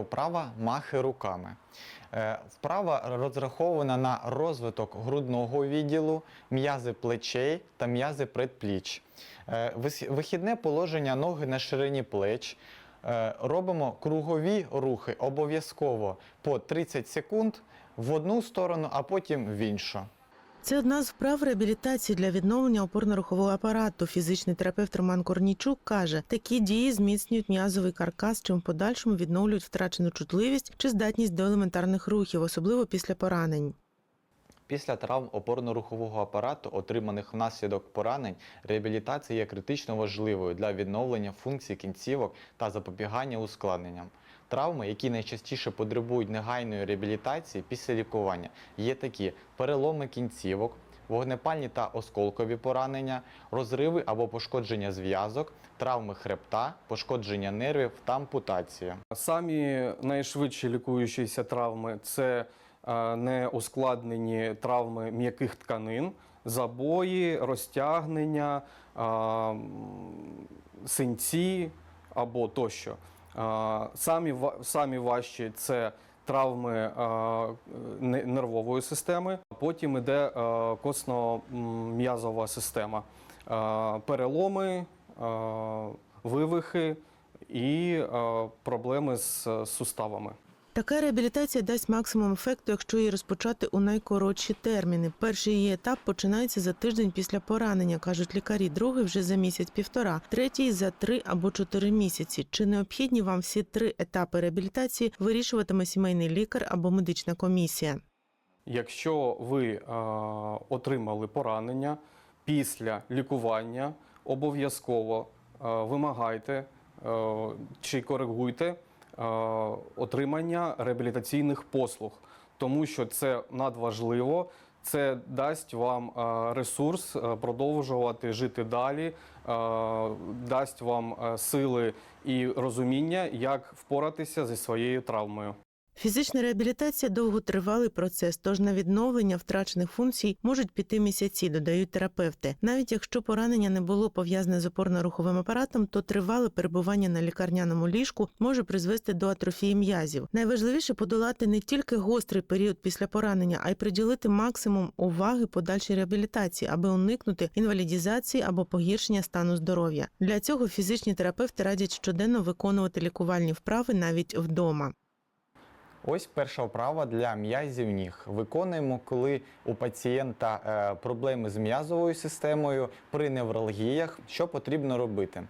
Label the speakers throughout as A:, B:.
A: Вправа махи руками. Е, Вправа розрахована на розвиток грудного відділу, м'язи плечей та м'язи предпліч. Е, Вихідне положення ноги на ширині плеч. Е, Робимо кругові рухи обов'язково по 30 секунд в одну сторону, а потім в іншу.
B: Це одна з вправ реабілітації для відновлення опорно-рухового апарату. Фізичний терапевт Роман Корнічук каже, такі дії зміцнюють м'язовий каркас, чим в подальшому відновлюють втрачену чутливість чи здатність до елементарних рухів, особливо після поранень.
A: Після травм опорно-рухового апарату, отриманих внаслідок поранень, реабілітація є критично важливою для відновлення функцій кінцівок та запобігання ускладненням. Травми, які найчастіше потребують негайної реабілітації після лікування, є такі: переломи кінцівок, вогнепальні та осколкові поранення, розриви або пошкодження зв'язок, травми хребта, пошкодження нервів та ампутація.
C: Самі найшвидші лікуючіся травми це е, неускладнені травми м'яких тканин, забої, розтягнення, е, синці або тощо. Самі, самі важчі це травми не- нервової системи, потім іде е, косно-м'язова система, переломи, вивихи і проблеми з суставами.
B: Така реабілітація дасть максимум ефекту, якщо її розпочати у найкоротші терміни. Перший її етап починається за тиждень після поранення, кажуть лікарі. Другий вже за місяць-півтора, третій за три або чотири місяці. Чи необхідні вам всі три етапи реабілітації вирішуватиме сімейний лікар або медична комісія?
C: Якщо ви отримали поранення після лікування, обов'язково вимагайте чи коригуйте отримання реабілітаційних послуг, тому що це надважливо. Це дасть вам е, ресурс е, продовжувати жити далі, е, дасть вам е, сили і розуміння, як впоратися зі своєю травмою.
B: Фізична реабілітація довготривалий процес, тож на відновлення втрачених функцій можуть піти місяці, додають терапевти. Навіть якщо поранення не було пов'язане з опорно-руховим апаратом, то тривале перебування на лікарняному ліжку може призвести до атрофії м'язів. Найважливіше подолати не тільки гострий період після поранення, а й приділити максимум уваги подальшій реабілітації, аби уникнути інвалідізації або погіршення стану здоров'я. Для цього фізичні терапевти радять щоденно виконувати лікувальні вправи навіть вдома.
A: Ось перша вправа для м'язів ніг. Виконуємо, коли у пацієнта е, проблеми з м'язовою системою при невралгіях. Що потрібно робити?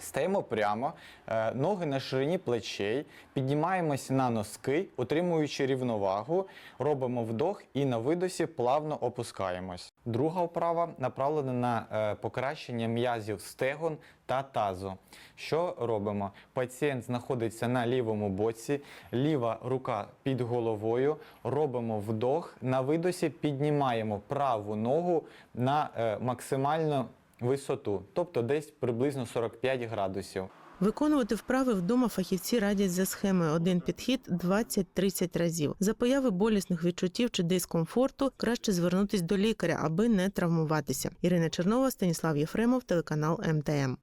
A: Стаємо прямо, е, ноги на ширині плечей, піднімаємося на носки, утримуючи рівновагу, робимо вдох і на видосі плавно опускаємось. Друга вправа направлена на е, покращення м'язів стегон та тазу. Що робимо? Пацієнт знаходиться на лівому боці, ліва рука під головою, робимо вдох, на видосі піднімаємо праву ногу на е, максимальну висоту, тобто десь приблизно 45 градусів.
B: Виконувати вправи вдома фахівці радять за схемою один підхід 20-30 разів. За появи болісних відчуттів чи дискомфорту краще звернутись до лікаря, аби не травмуватися. Ірина Чернова, Станіслав Єфремов, телеканал МТМ.